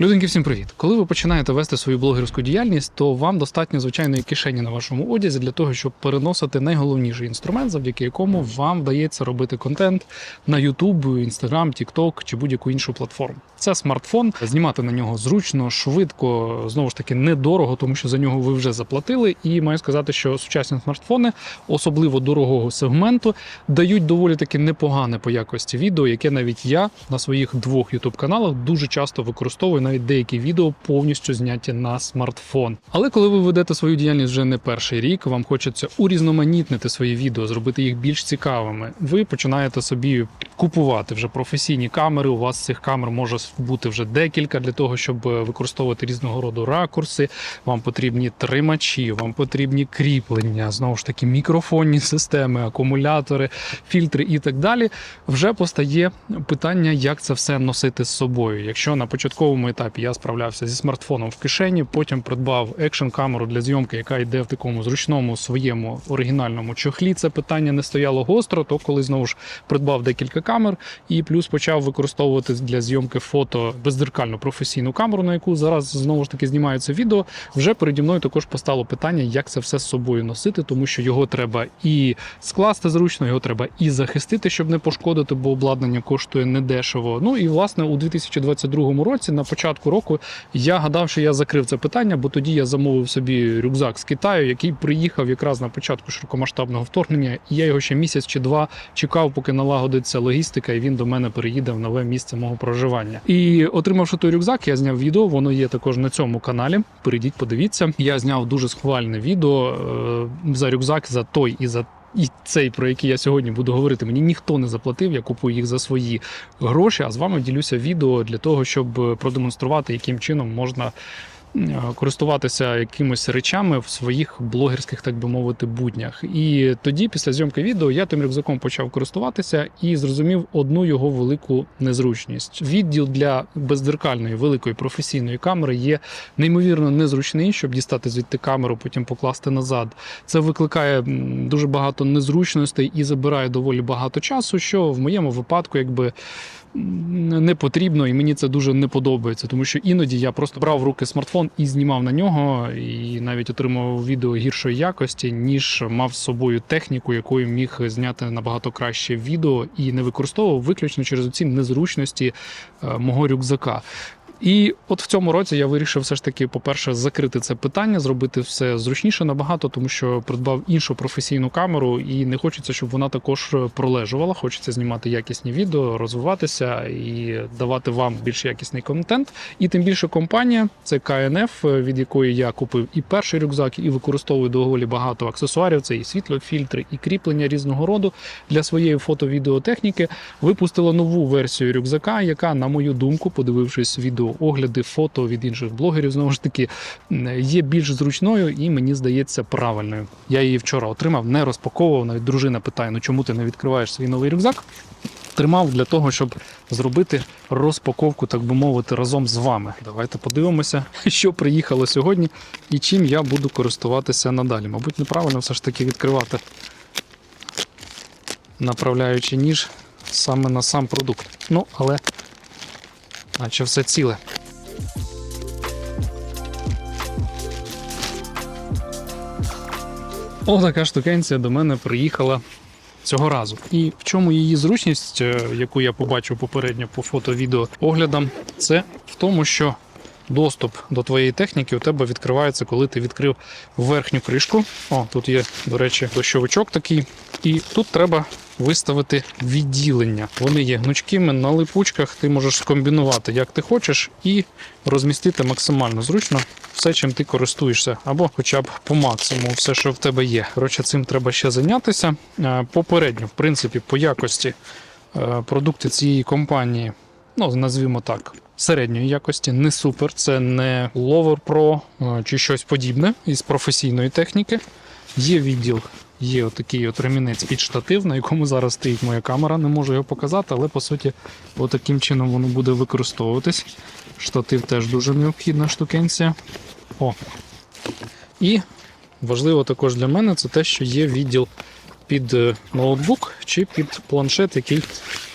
Людинки, всім привіт! Коли ви починаєте вести свою блогерську діяльність, то вам достатньо звичайної кишені на вашому одязі для того, щоб переносити найголовніший інструмент, завдяки якому вам вдається робити контент на YouTube, Instagram, TikTok чи будь-яку іншу платформу. Це смартфон. Знімати на нього зручно, швидко, знову ж таки, недорого, тому що за нього ви вже заплатили. І маю сказати, що сучасні смартфони, особливо дорогого сегменту, дають доволі таки непогане по якості відео, яке навіть я на своїх двох youtube каналах дуже часто використовую навіть деякі відео повністю зняті на смартфон. Але коли ви ведете свою діяльність вже не перший рік, вам хочеться урізноманітнити свої відео, зробити їх більш цікавими. Ви починаєте собі купувати вже професійні камери. У вас цих камер може бути вже декілька для того, щоб е, використовувати різного роду ракурси. Вам потрібні тримачі, вам потрібні кріплення, знову ж таки, мікрофонні системи, акумулятори, фільтри і так далі. Вже постає питання, як це все носити з собою. Якщо на початковому етапі я справлявся зі смартфоном в кишені, потім придбав екшн камеру для зйомки, яка йде в такому зручному своєму оригінальному чохлі. Це питання не стояло гостро. То коли знову ж придбав декілька камер і плюс почав використовувати для зйомки фото бездзеркальну професійну камеру, на яку зараз знову ж таки знімається відео. Вже переді мною також постало питання, як це все з собою носити, тому що його треба і скласти зручно, його треба і захистити, щоб не пошкодити, бо обладнання коштує недешево. Ну і власне у 2022 році, на початку року, я гадав, що я закрив це питання, бо тоді я замовив собі рюкзак з Китаю, який приїхав якраз на початку широкомасштабного вторгнення. І я його ще місяць чи два чекав, поки налагодиться логістика, і він до мене переїде в нове місце мого проживання. І отримавши той рюкзак, я зняв відео. Воно є також на цьому каналі. Перейдіть, подивіться. Я зняв дуже схвальне відео е, за рюкзак, за той і за. І цей, про який я сьогодні буду говорити, мені ніхто не заплатив. Я купую їх за свої гроші. А з вами ділюся відео для того, щоб продемонструвати, яким чином можна е, користуватися якимось речами в своїх блогерських, так би мовити, буднях. І тоді, після зйомки відео, я тим рюкзаком почав користуватися і зрозумів одну його велику незручність. Відділ для бездзеркальної великої професійної камери є неймовірно незручний, щоб дістати звідти камеру, потім покласти назад. Це викликає дуже багато незручностей і забирає доволі багато часу, що в моєму випадку, якби. Не потрібно, і мені це дуже не подобається, тому що іноді я просто брав в руки смартфон і знімав на нього, і навіть отримував відео гіршої якості, ніж мав з собою техніку, якою міг зняти набагато краще відео і не використовував виключно через оці незручності е, мого рюкзака. І от в цьому році я вирішив все ж таки, по-перше, закрити це питання, зробити все зручніше набагато, тому що придбав іншу професійну камеру, і не хочеться, щоб вона також пролежувала. Хочеться знімати якісні відео, розвиватися і давати вам більш якісний контент. І тим більше компанія це КНФ, від якої я купив і перший рюкзак, і використовую доволі багато аксесуарів. Це і світлофільтри, і кріплення різного роду для своєї фото-відеотехніки. Випустила нову версію рюкзака, яка, на мою думку, подивившись відео огляди, фото від інших блогерів, знову ж таки, є більш зручною і мені здається правильною. Я її вчора отримав, не розпаковував. Навіть дружина питає: ну чому ти не відкриваєш свій новий рюкзак? Тримав для того, щоб зробити розпаковку, так би мовити, разом з вами. Давайте подивимося, що приїхало сьогодні і чим я буду користуватися надалі. Мабуть, неправильно все ж таки відкривати, направляючи ніж саме на сам продукт. Ну, але наче все ціле. О, така штукенція до мене приїхала цього разу. І в чому її зручність, е, яку я побачив попередньо по фото-відео оглядам, це в тому, що доступ до твоєї техніки у тебе відкривається, коли ти відкрив верхню кришку. О, тут є, до речі, дощовичок такий. І тут треба виставити відділення. Вони є гнучкими на липучках. Ти можеш скомбінувати як ти хочеш, і розмістити максимально зручно все, чим ти користуєшся, або хоча б по максимуму все, що в тебе є. Коротше, цим треба ще зайнятися. Е, Попередньо, в принципі, по якості е, продукти цієї компанії, ну назвімо так. Середньої якості, не супер, це не Lover Pro е, чи щось подібне із професійної техніки. Є відділ, є отакий от ремінець під штатив, на якому зараз стоїть моя камера. Не можу його показати, але по суті, отаким чином воно буде використовуватись. Штатив теж дуже необхідна штукенція. О. І важливо також для мене це те, що є відділ під е, ноутбук чи під планшет, який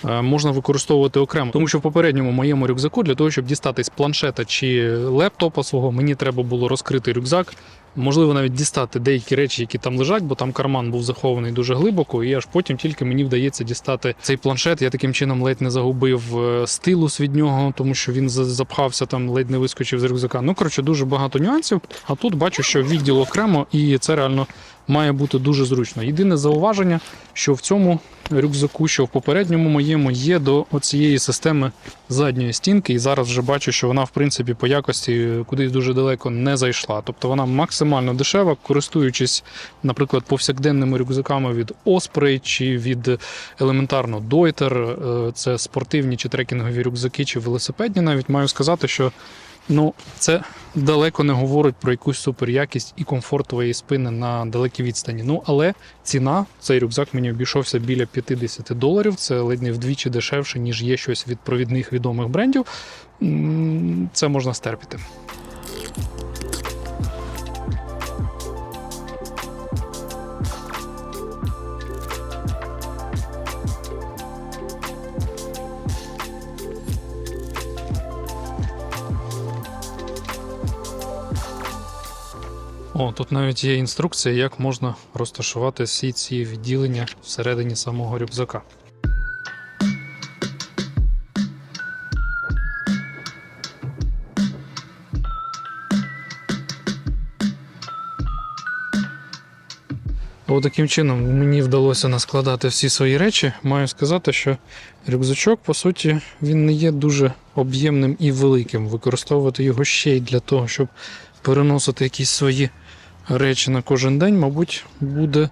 можна використовувати окремо. Тому що в попередньому моєму рюкзаку для того, щоб дістатись планшета чи лептопа свого, мені треба було розкрити рюкзак. Можливо, навіть дістати деякі речі, які там лежать, бо там карман був захований дуже глибоко, і аж потім тільки мені вдається дістати цей планшет. Я таким чином ледь не загубив е, стилус від нього, тому що він запхався там, ледь не вискочив з рюкзака. Ну коротше, дуже багато нюансів. А тут бачу, що відділ окремо, і це реально має бути дуже зручно. Єдине зауваження, що в цьому рюкзаку, що в попередньому моєму є до оцієї системи задньої стінки, і зараз вже бачу, що вона в принципі по якості кудись дуже далеко не зайшла. Тобто вона максимально дешева, користуючись, наприклад, повсякденними рюкзаками від Osprey чи від елементарно Deuter, е, це спортивні чи трекінгові рюкзаки, чи велосипедні. Навіть маю сказати, що ну це далеко не говорить про якусь суперякість і комфорт твоєї спини на далекій відстані. Ну але ціна цей рюкзак мені обійшовся біля 50 доларів. Це ледь не вдвічі дешевше, ніж є щось від провідних відомих брендів. Це можна стерпіти. О, тут навіть є інструкція, як можна розташувати всі ці відділення всередині самого рюкзака. Таким чином мені вдалося наскладати всі свої речі. Маю сказати, що рюкзачок, по суті, він не є дуже об'ємним і великим. Використовувати його ще й для того, щоб переносити якісь свої речі на кожен день, мабуть, буде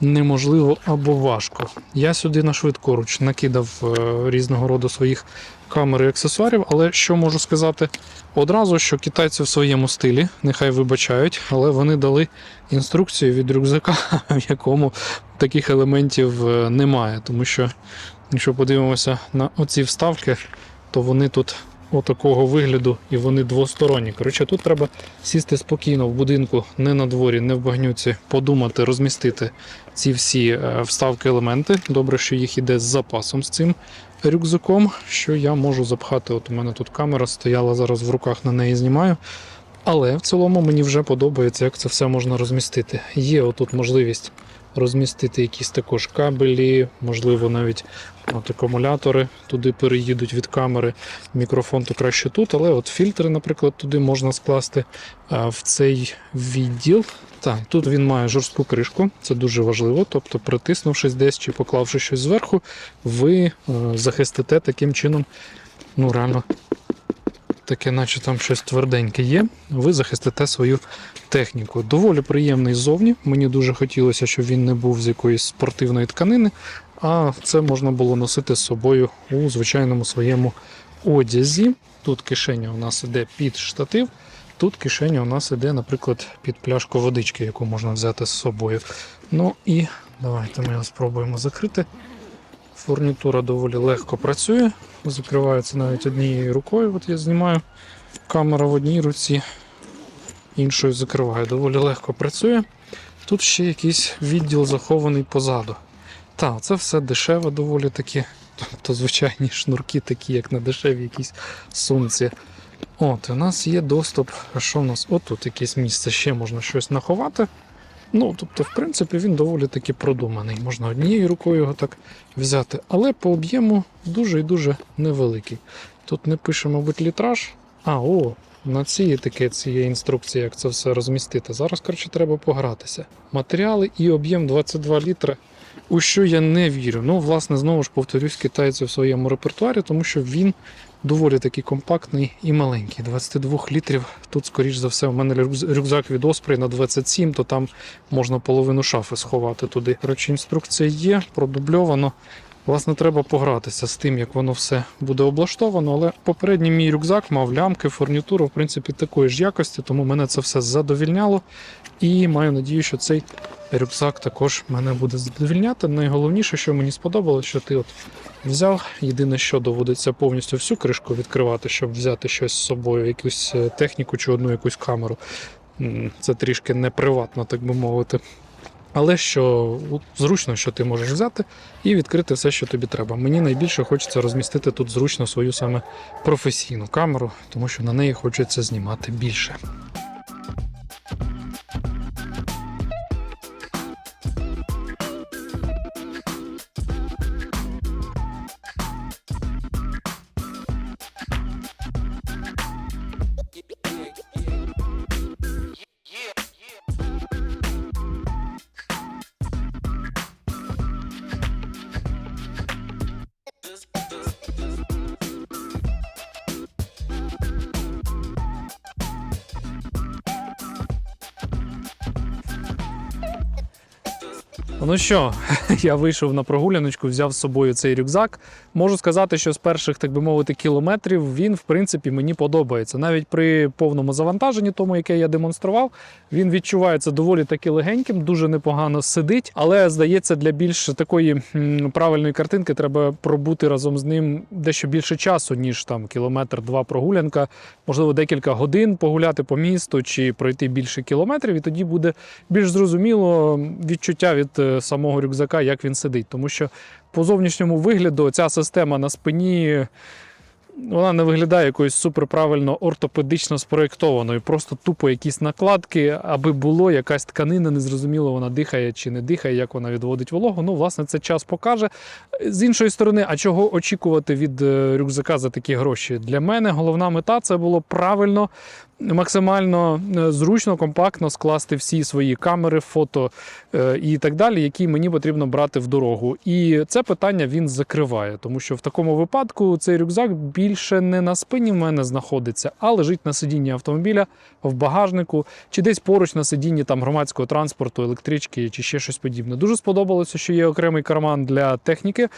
неможливо або важко. Я сюди на швидкоруч накидав е, різного роду своїх камер і аксесуарів, але що можу сказати одразу, що китайці в своєму стилі, нехай вибачають, але вони дали інструкцію від рюкзака, в якому таких елементів е, немає. Тому що, якщо подивимося на оці вставки, то вони тут отакого вигляду і вони двосторонні. Коротше, тут треба сісти спокійно в будинку, не на дворі, не в багнюці, подумати, розмістити ці всі е, вставки елементи. Добре, що їх іде з запасом з цим рюкзаком, що я можу запхати. От у мене тут камера стояла зараз в руках, на неї знімаю. Але в цілому мені вже подобається, як це все можна розмістити. Є отут можливість розмістити якісь також кабелі, можливо, навіть от акумулятори туди переїдуть від камери. Мікрофон то краще тут, але от фільтри, наприклад, туди можна скласти в цей відділ. Так, тут він має жорстку кришку, це дуже важливо. Тобто, притиснувшись десь чи поклавши щось зверху, ви е, захистите таким чином, ну реально, таке, наче там щось тверденьке є. Ви захистите свою техніку. Доволі приємний ззовні. Мені дуже хотілося, щоб він не був з якоїсь спортивної тканини, а це можна було носити з собою у звичайному своєму одязі. Тут кишеня у нас іде під штатив. Тут кишеня у нас іде, наприклад, під пляшку водички, яку можна взяти з собою. Ну і давайте ми його спробуємо закрити. Фурнітура доволі легко працює, закривається навіть однією рукою. От я знімаю камера в одній руці, іншою закриваю. Доволі легко працює. Тут ще якийсь відділ захований позаду. Так, це все дешеве доволі таки. Тобто звичайні шнурки, такі, як на дешевій якійсь сумці. От, у нас є доступ. А що у нас? От тут якесь місце ще можна щось наховати. Ну, тобто, в принципі, він доволі таки продуманий. Можна однією рукою його так взяти, але по об'єму дуже і дуже невеликий. Тут не пише, мабуть, літраж. А, о, на цій етикетці є інструкція, як це все розмістити. Зараз, коротше, треба погратися. Матеріали і об'єм 22 літри. У що я не вірю. Ну, власне, знову ж повторюсь, китайці в своєму репертуарі, тому що він доволі таки компактний і маленький. 22 літрів. Тут, скоріш за все, у мене рюкз- рюкзак від Оспрей на 27, то там можна половину шафи сховати туди. Речі, інструкція є, продубльовано. Власне, треба погратися з тим, як воно все буде облаштовано, але попередній мій рюкзак мав лямки, фурнітуру, в принципі, такої ж якості, тому мене це все задовільняло. І маю надію, що цей рюкзак також мене буде задовільняти. Найголовніше, що мені сподобалось, що ти от взяв. Єдине, що доводиться повністю всю кришку відкривати, щоб взяти щось з собою, якусь е, техніку чи одну якусь камеру. Це трішки неприватно, так би мовити. Але що зручно, що ти можеш взяти і відкрити все, що тобі треба. Мені найбільше хочеться розмістити тут зручно свою саме професійну камеру, тому що на неї хочеться знімати більше. Ну що, я вийшов на прогуляночку, взяв з собою цей рюкзак. Можу сказати, що з перших, так би мовити, кілометрів він, в принципі, мені подобається. Навіть при повному завантаженні, тому яке я демонстрував, він відчувається доволі таки легеньким, дуже непогано сидить. Але здається, для більш такої правильної картинки треба пробути разом з ним дещо більше часу, ніж там кілометр-два прогулянка, можливо, декілька годин погуляти по місту чи пройти більше кілометрів, і тоді буде більш зрозуміло відчуття від е, самого рюкзака, як він сидить. Тому що по зовнішньому вигляду ця система на спині. Вона не виглядає якоюсь суперправильно ортопедично спроєктованою. Просто тупо якісь накладки, аби було якась тканина, незрозуміло, вона дихає чи не дихає, як вона відводить вологу. Ну, власне, це час покаже. З іншої сторони, а чого очікувати від е, рюкзака за такі гроші? Для мене головна мета це було правильно, максимально е, зручно, компактно скласти всі свої камери, фото е, і так далі, які мені потрібно брати в дорогу. І це питання він закриває, тому що в такому випадку цей рюкзак більше не на спині в мене знаходиться, а лежить на сидінні автомобіля в багажнику чи десь поруч на сидінні там громадського транспорту, електрички чи ще щось подібне. Дуже сподобалося, що є окремий карман для техніки,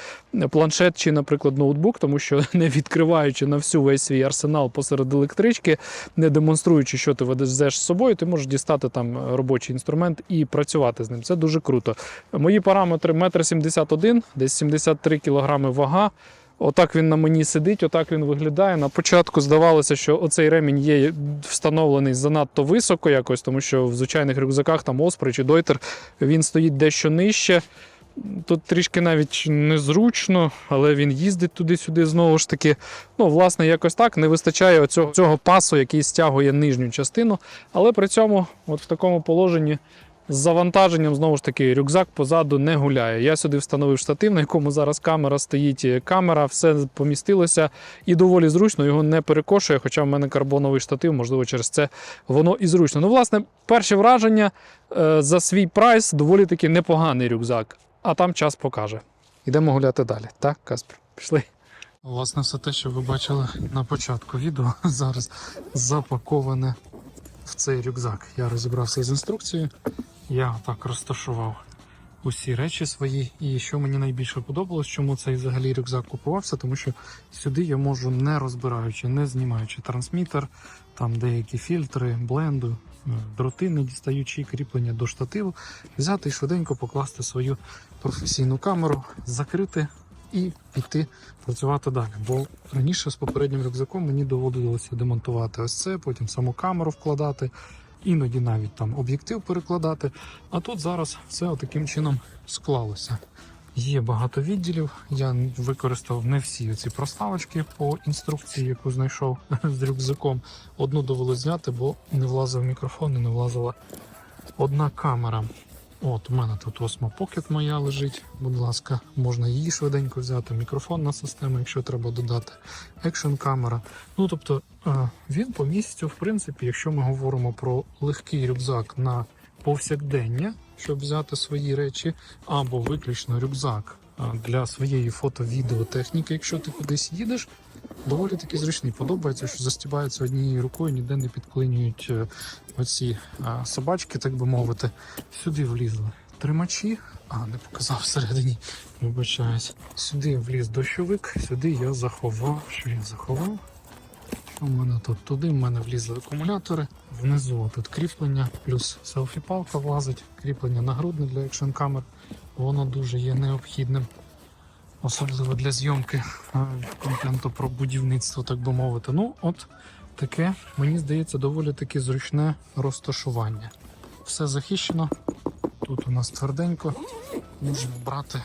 планшет чи, наприклад, ноутбук, тому що не відкриваючи на всю весь свій арсенал посеред електрички, не демонструючи, що ти везеш з собою, ти можеш дістати там робочий інструмент і працювати з ним. Це дуже круто. Мої параметри 1,71 м, десь 73 кг вага. Отак він на мені сидить, отак він виглядає. На початку здавалося, що оцей ремінь є встановлений занадто високо якось, тому що в звичайних рюкзаках там Оспри чи Дойтер він стоїть дещо нижче. Тут трішки навіть незручно, але він їздить туди-сюди знову ж таки. Ну, власне, якось так не вистачає цього, цього пасу, який стягує нижню частину. Але при цьому, от в такому положенні, з завантаженням, знову ж таки, рюкзак позаду не гуляє. Я сюди встановив штатив, на якому зараз камера стоїть. Камера, все помістилося і доволі зручно, його не перекошує, хоча в мене карбоновий штатив, можливо, через це воно і зручно. Ну, власне, перше враження е, за свій прайс доволі таки непоганий рюкзак, а там час покаже. Йдемо гуляти далі. Так, Каспер, пішли. Власне, все те, що ви бачили на початку відео, зараз запаковане в цей рюкзак. Я розібрався з інструкцією. Я так розташував усі речі свої. І що мені найбільше подобалось, чому цей взагалі рюкзак купувався, тому що сюди я можу не розбираючи, не знімаючи трансмітер, там деякі фільтри, бленду, дроти, не дістаючи кріплення до штативу, взяти і швиденько покласти свою професійну камеру, закрити і піти працювати далі. Бо раніше з попереднім рюкзаком мені доводилося демонтувати ось це, потім саму камеру вкладати, іноді навіть там об'єктив перекладати. А тут зараз все таким чином склалося. Є багато відділів. Я використав не всі ці проставочки по інструкції, яку знайшов з рюкзаком. Одну довелося зняти, бо не влазив мікрофон і не влазила одна камера. От, у мене тут Osmo Pocket моя лежить. Будь ласка, можна її швиденько взяти. Мікрофонна система, якщо треба додати, екшн камера. Ну тобто е, він по місцю, в принципі, якщо ми говоримо про легкий рюкзак на повсякдення, щоб взяти свої речі, або виключно рюкзак е, для своєї фото-відеотехніки, якщо ти кудись їдеш. Доволі таки зручний. Подобається, що застібається однією рукою, ніде не підклинюють е, оці а, собачки, так би мовити. Сюди влізли тримачі. А, не показав всередині. Вибачаюсь. Сюди вліз дощовик, сюди я заховав. Що я заховав? В мене тут? Туди в мене влізли акумулятори. Внизу тут кріплення, плюс селфі-палка влазить, кріплення нагрудне для екшн камер. Воно дуже є необхідним. Особливо для зйомки е, контенту про будівництво, так би мовити. Ну, от таке, мені здається, доволі таки зручне розташування. Все захищено. Тут у нас тверденько, можемо брати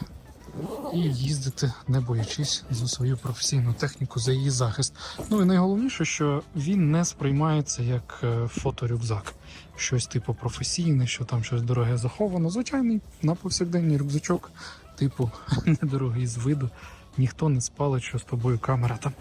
і їздити, не боячись за свою професійну техніку, за її захист. Ну і найголовніше, що він не сприймається як е, фоторюкзак. Щось типу професійне, що там щось дороге заховано. Звичайний на повсякденний рюкзачок, типу недорогий з виду. Ніхто не спалить, що з тобою камера там.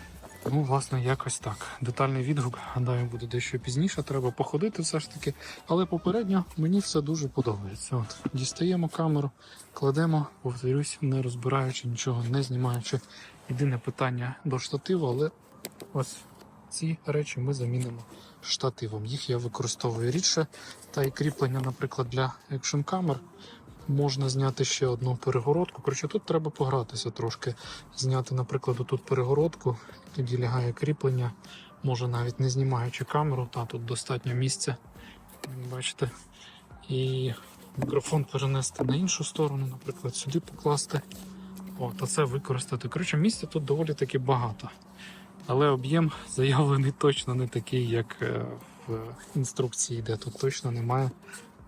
Ну, власне, якось так. Детальний відгук, гадаю, буде дещо пізніше. Треба походити все ж таки. Але попередньо мені все дуже подобається. От дістаємо камеру, кладемо, повторюсь, не розбираючи нічого, не знімаючи. Єдине питання до штативу, але ось ці речі ми замінимо штативом. Їх я використовую рідше. Та і кріплення, наприклад, для екшн камер. Можна зняти ще одну перегородку. Коротше, тут треба погратися трошки. Зняти, наприклад, тут перегородку, тоді лягає кріплення, може навіть не знімаючи камеру, та тут достатньо місця. Бачите. І мікрофон перенести на іншу сторону, наприклад, сюди покласти. От, а це використати. Коротше, місця тут доволі таки багато. Але об'єм заявлений точно не такий, як е, в інструкції йде. Тут точно немає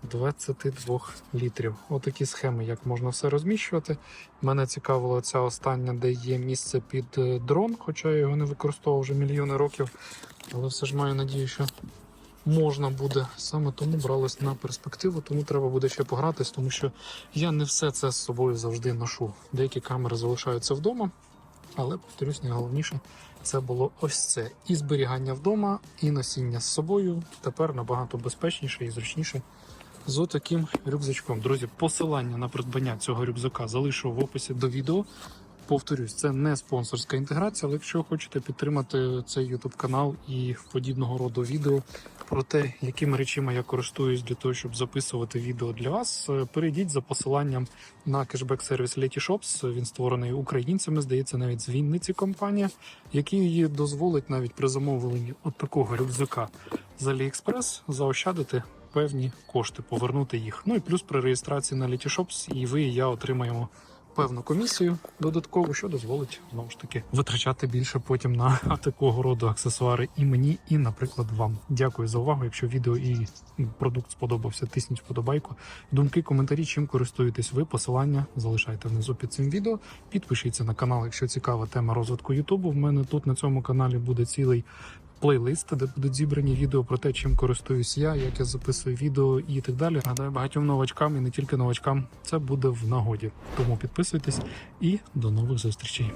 22 літрів. Отакі схеми, як можна все розміщувати. Мене цікавила ця остання, де є місце під е, дрон, хоча я його не використовував вже мільйони років. Але все ж маю надію, що можна буде. Саме тому бралось на перспективу, тому треба буде ще погратись, тому що я не все це з собою завжди ношу. Деякі камери залишаються вдома. Але повторюсь, найголовніше це було ось це. І зберігання вдома, і носіння з собою. Тепер набагато безпечніше і зручніше з отаким рюкзачком. Друзі, посилання на придбання цього рюкзака залишу в описі до відео. Повторюсь, це не спонсорська інтеграція, але якщо хочете підтримати цей YouTube канал і подібного роду відео про те, якими речима я користуюсь для того, щоб записувати відео для вас, е, перейдіть за посиланням на кешбек-сервіс Letyshops. Він створений українцями, здається, навіть з Вінниці компанія, який дозволить навіть при замовленні от такого рюкзака з AliExpress заощадити певні кошти, повернути їх. Ну і плюс при реєстрації на Letyshops і ви і я отримаємо певну комісію додаткову, що дозволить знову ж таки витрачати більше потім на такого роду аксесуари і мені, і, наприклад, вам. Дякую за увагу. Якщо відео і продукт сподобався, тисніть вподобайку. Думки, коментарі, чим користуєтесь ви. Посилання залишайте внизу під цим відео. Підпишіться на канал, якщо цікава тема розвитку Ютубу. В мене тут на цьому каналі буде цілий. Плейлист, де будуть зібрані відео про те, чим користуюсь я, як я записую відео і так далі. Гадаю, багатьом новачкам і не тільки новачкам це буде в нагоді. Тому підписуйтесь і до нових зустрічей.